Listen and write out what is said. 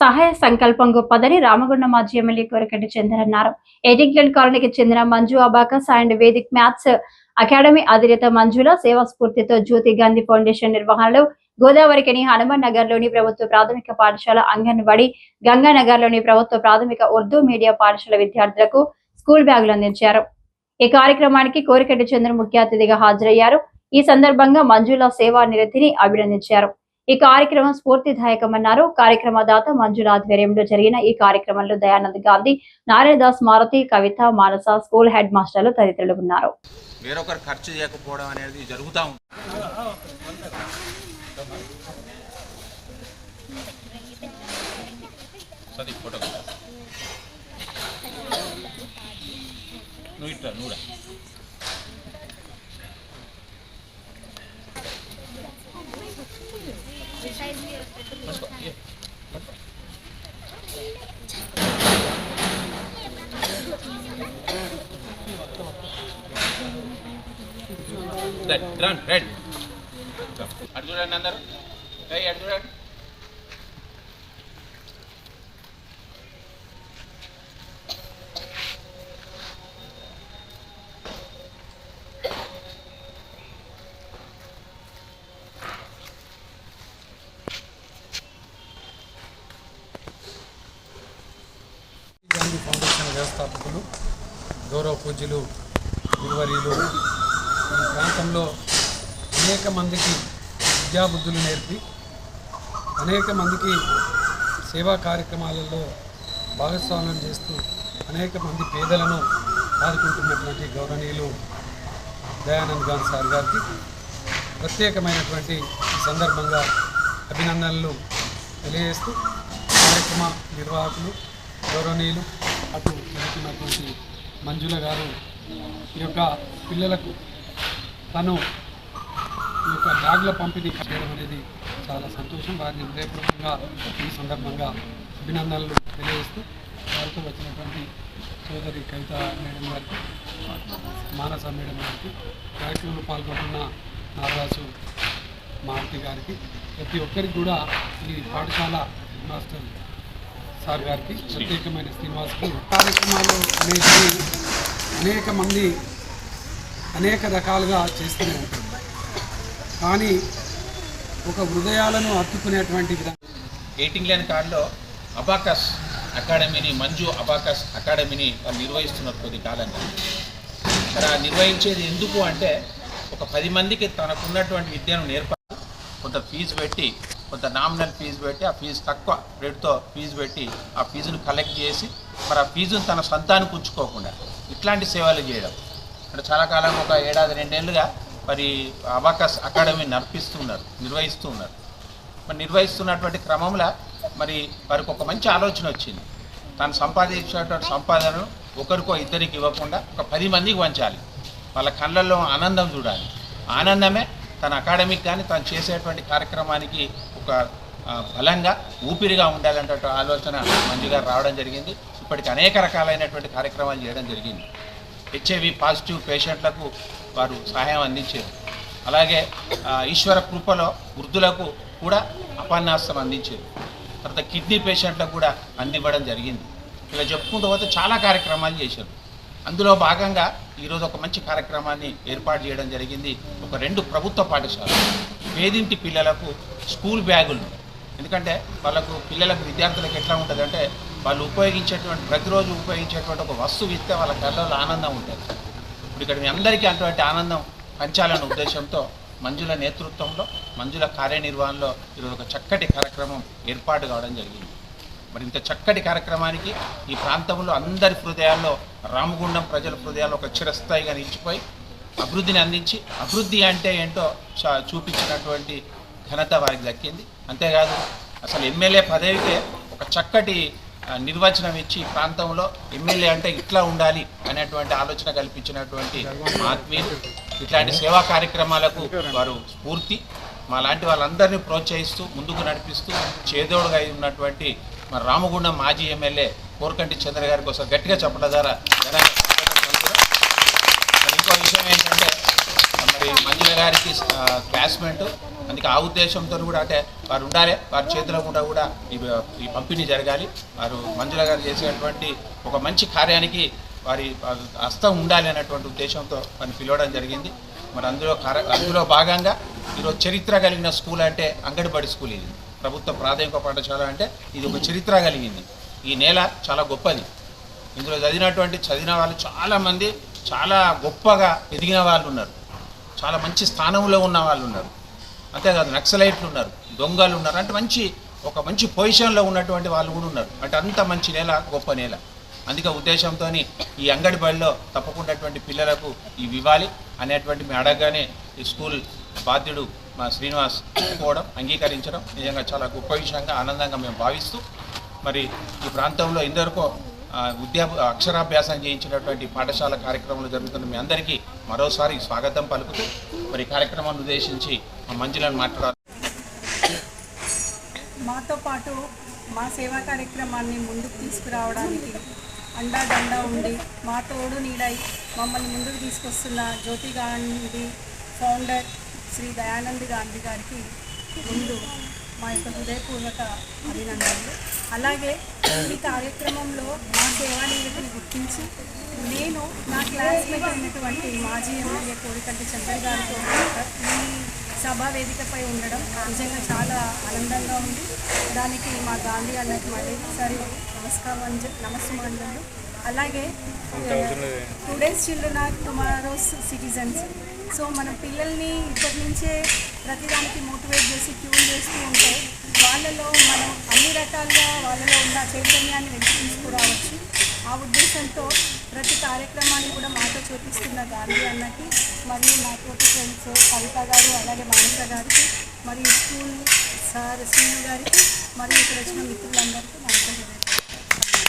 సహాయ సంకల్పం గొప్పదని రామగుండ మాజీ ఎమ్మెల్యే కోరకంటి చందర్ అన్నారు. ఎడిగ్లెండ్ కాలనీకి చెందిన Manju abacus and Vedic maths academy అధినేత మంజుల సేవా స్ఫూర్తితో జ్యోతి గాంధీ ఫౌండేషన్ నిర్వహణలో గోదావరికని హనుమాన్ నగర్లోని ప్రభుత్వ ప్రాథమిక పాఠశాల అంగన్వాడి గంగానగర్లోని ప్రభుత్వ ప్రాథమిక ఉర్దూ మీడియా పాఠశాల విద్యార్థులకు స్కూల్ బ్యాగులు అందించారు. ఈ కార్యక్రమానికి కోరికటి చంద్ర ముఖ్య అతిథిగా హాజరయ్యారు. ఈ సందర్భంగా మంజుల సేవా నిరతిని అభినందించారు. ఈ కార్యక్రమం స్ఫూర్తిదాయకమన్నారు. కార్యక్రమదాత మంజుల ఆధ్వర్యంలో జరిగిన ఈ కార్యక్రమంలో దయానంద్ గాంధీ నారాయణదాస్ మారుతి కవిత మానస స్కూల్ హెడ్ మాస్టర్లు తదితరులు ఉన్నారు. వేరొకరు ఖర్చు చేయకపోవడం అనేది జరుగుతూ ఉంది. సది ఫోటో. నువ్వు ఇట్లా నువ్వు రా. రండి, అటు చూడండి అందరు అటు చూడండి గాంధీ ఫౌండేషన్ వ్యవస్థాపకులు గౌరవ పూజ్యులు గురువర్యులు. ఈ ప్రాంతంలో అనేక మందికి విద్యాబుద్ధులు నేర్పి అనేక మందికి సేవా కార్యక్రమాలలో భాగస్వామ్యం చేస్తూ అనేక మంది పేదలను ఆదుకుంటున్నటువంటి గౌరవనీయులు దయానంద్ గాంధీ సార్ గారికి ప్రత్యేకమైనటువంటి ఈ సందర్భంగా అభినందనలు తెలియజేస్తూ కార్యక్రమ నిర్వాహకులు గౌరవనీయులు అటు జరుగుతున్నటువంటి మంజుల గారు ఈ యొక్క పిల్లలకు తను ఈ యొక్క బ్యాగ్ల పంపిణీ చేయడం అనేది చాలా సంతోషం. వారిని హృదయపూర్వకంగా ఈ సందర్భంగా అభినందనలు తెలియజేస్తూ వారితో వచ్చినటువంటి సోదరి కవిత మేడం గారికి మానస మేడం గారికి కార్యక్రమంలో పాల్గొంటున్న నాగరాజు మారుతి గారికి ప్రతి ఒక్కరికి కూడా ఈ పాఠశాల మాస్టర్ సార్ గారికి ప్రత్యేకమైన శ్రీనివాస్కి. కార్యక్రమాలు అనేవి అనేక మంది అనేక రకాలుగా చేస్తూనే ఉంటారు. కానీ ఒక హృదయాలను హత్తుకునేటువంటి విధంగా ఎయిటింగ్ లేని కార్డులో అబాకస్ అకాడమీని మంజు అబాకస్ అకాడమీని వాళ్ళు నిర్వహిస్తున్నారు కొద్ది కాలంగా. మరి నిర్వహించేది ఎందుకు అంటే ఒక పది మందికి తనకున్నటువంటి విద్యను నేర్పాలి కొంత ఫీజు పెట్టి కొంత నామినల్ ఫీజు పెట్టి ఆ ఫీజు తక్కువ రేటుతో ఫీజు పెట్టి ఆ ఫీజును కలెక్ట్ చేసి మరి ఆ ఫీజును తన సొంతానికి ఉంచుకోకుండా ఇట్లాంటి సేవలు చేయడం. అంటే చాలా కాలం ఒక ఏడాది రెండేళ్ళుగా మరి అబాకస్ అకాడమీ నడిపిస్తున్నారు నిర్వహిస్తూ ఉన్నారు మరి నిర్వహిస్తున్నటువంటి క్రమంలో మరి వారికి ఒక మంచి ఆలోచన వచ్చింది. తను సంపాదించినటువంటి సంపాదనను ఒకరికో ఇద్దరికి ఇవ్వకుండా ఒక పది మందికి పంచాలి. వాళ్ళ కళ్ళల్లో ఆనందం చూడాలి. ఆనందమే తన అకాడమిక్ కానీ తను చేసేటువంటి కార్యక్రమానికి ఒక బలంగా ఊపిరిగా ఉండాలంటే ఆలోచన మంజు గారు రావడం జరిగింది. ఇప్పటికి అనేక రకాలైనటువంటి కార్యక్రమాలు చేయడం జరిగింది. హెచ్ఐవి పాజిటివ్ పేషెంట్లకు వారు సహాయం అందించారు. అలాగే ఈశ్వర కృపలో వృద్ధులకు కూడా అపన్యాసం అందించారు. తర్వాత కిడ్నీ పేషెంట్లకు కూడా అందివ్వడం జరిగింది. ఇలా చెప్పుకుంటూ పోతే చాలా కార్యక్రమాలు చేశారు. అందులో భాగంగా ఈరోజు ఒక మంచి కార్యక్రమాన్ని ఏర్పాటు చేయడం జరిగింది. ఒక రెండు ప్రభుత్వ పాఠశాలలు. పేదింటి పిల్లలకు స్కూల్ బ్యాగులు. ఎందుకంటే వాళ్ళకు పిల్లలకు విద్యార్థులకు ఎట్లా ఉంటుందంటే వాళ్ళు ఉపయోగించేటువంటి ప్రతిరోజు ఉపయోగించేటువంటి ఒక వస్తువు ఇస్తే వాళ్ళ కళ్ళలో ఆనందం ఉంటుంది. ఇప్పుడు ఇక్కడ మీ అందరికీ అటువంటి ఆనందం పంచాలన్న ఉద్దేశంతో మంజుల నేతృత్వంలో మంజుల కార్యనిర్వహణలో ఈరోజు ఒక చక్కటి కార్యక్రమం ఏర్పాటు కావడం జరిగింది. మరి ఇంత చక్కటి కార్యక్రమానికి ఈ ప్రాంతంలో అందరి హృదయాల్లో రామగుండం ప్రజల హృదయాల్లో ఒక చిరస్థాయిగా నిలిచిపోయి అభివృద్ధిని అందించి అభివృద్ధి అంటే ఏంటో చూపించినటువంటి ఘనత వారికి దక్కింది. అంతేకాదు అసలు ఎమ్మెల్యే పదవికే ఒక చక్కటి నిర్వచనం ఇచ్చి ప్రాంతంలో ఎమ్మెల్యే అంటే ఇట్లా ఉండాలి అనేటువంటి ఆలోచన కల్పించినటువంటి ఆత్మీయులు. ఇట్లాంటి సేవా కార్యక్రమాలకు వారు స్ఫూర్తి. మా లాంటి వాళ్ళందరినీ ప్రోత్సహిస్తూ ముందుకు నడిపిస్తూ చేదోడుగా ఉన్నటువంటి మన రామగుండం మాజీ ఎమ్మెల్యే కోరకంటి చంద్ర గారి కోసం గట్టిగా చెప్పడం ద్వారా మరి ఇంకో విషయం ఏంటంటే మరి మంజుల గారికి క్లాస్మేట్ అందుకే ఆ ఉద్దేశంతో కూడా అంటే వారు ఉండాలి వారి చేతిలో కూడా కూడా ఈ ఈ పంపిణీ జరగాలి. వారు మంజుల గారు చేసినటువంటి ఒక మంచి కార్యానికి వారి హస్తం ఉండాలి అన్నటువంటి ఉద్దేశంతో వారిని పిలవడం జరిగింది. మరి అందులో కార- అందులో భాగంగా ఈరోజు చరిత్ర కలిగిన స్కూల్ అంటే అంగడిబడి స్కూల్ ఇది. ప్రభుత్వ ప్రాథమిక పాఠశాల అంటే ఇది ఒక చరిత్ర కలిగింది. ఈ నేల చాలా గొప్పది. ఇందులో చదివినటువంటి చదివిన వాళ్ళు చాలామంది చాలా గొప్పగా ఎదిగిన వాళ్ళు ఉన్నారు. చాలా మంచి స్థానంలో ఉన్న వాళ్ళు ఉన్నారు. అంతేకాదు నక్సలైట్లు ఉన్నారు దొంగలు ఉన్నారు అంటే మంచి ఒక మంచి పొజిషన్లో ఉన్నటువంటి వాళ్ళు కూడా ఉన్నారు. అంటే అంత మంచి నేల గొప్ప నేల. అందుకే ఉద్దేశంతో ఈ అంగడి బడిలో తప్పకుండా పిల్లలకు ఇవి ఇవ్వాలి అనేటువంటి మేము అడగగానే ఈ స్కూల్ బాధ్యుడు మా శ్రీనివాస్ పోవడం అంగీకరించడం నిజంగా చాలా గొప్ప విషయంగా ఆనందంగా మేము భావిస్తూ మరి ఈ ప్రాంతంలో ఇందరికో ఉద్యా అక్షరాభ్యాసం చేయించినటువంటి పాఠశాల కార్యక్రమాలు జరుగుతున్న మీ అందరికీ మరోసారి స్వాగతం పలుకుతూ మరి కార్యక్రమాన్ని ఉద్దేశించి మా మంజులను మాట్లాడాలి. మాతో పాటు మా సేవా కార్యక్రమాన్ని ముందుకు తీసుకురావడానికి అండాదండా ఉండి మా తోడు నీడై మమ్మల్ని ముందుకు తీసుకొస్తున్న జ్యోతి గాంధీ ఫౌండర్ శ్రీ దయానంద్ గాంధీ గారికి ముందు మా యొక్క హృదయపూర్వక అభినందనలు. అలాగే ఈ కార్యక్రమంలో మా సేవా నిరతిని గుర్తించి నేను నా క్లాస్మేట్ అయినటువంటి మాజీ ఎమ్మెల్యే కోరికంటి చంద్ర గారితో ఈ సభా వేదికపై ఉండడం నిజంగా చాలా ఆనందంగా ఉంది. దానికి మా గాంధీ అన్నకి మళ్ళీ ఒకసారి నమస్కారం నమస్కారాలు అలాగే today's children are tomorrow's citizens. So మన పిల్లల్ని ఇప్పటి నుంచే ప్రతిదానికి మోటివేట్ చేసి ట్యూన్ చేస్తూ ఉంటే వాళ్ళలో మనం అన్ని రకాలుగా వాళ్ళలో ఉన్న చైతన్యాన్ని వెలికి తీసుకురావచ్చు ఆ ఉద్దేశంతో ప్రతి కార్యక్రమాన్ని కూడా మాతో చూపిస్తున్న గాంధీ అన్నకి మరియు నా తోటి ఫ్రెండ్స్ కవిత గారు అలాగే మానస గారికి మరియు స్కూల్ సార్ శ్రీను గారికి మరియు ఇక్కడ వచ్చిన మిత్రులందరికీ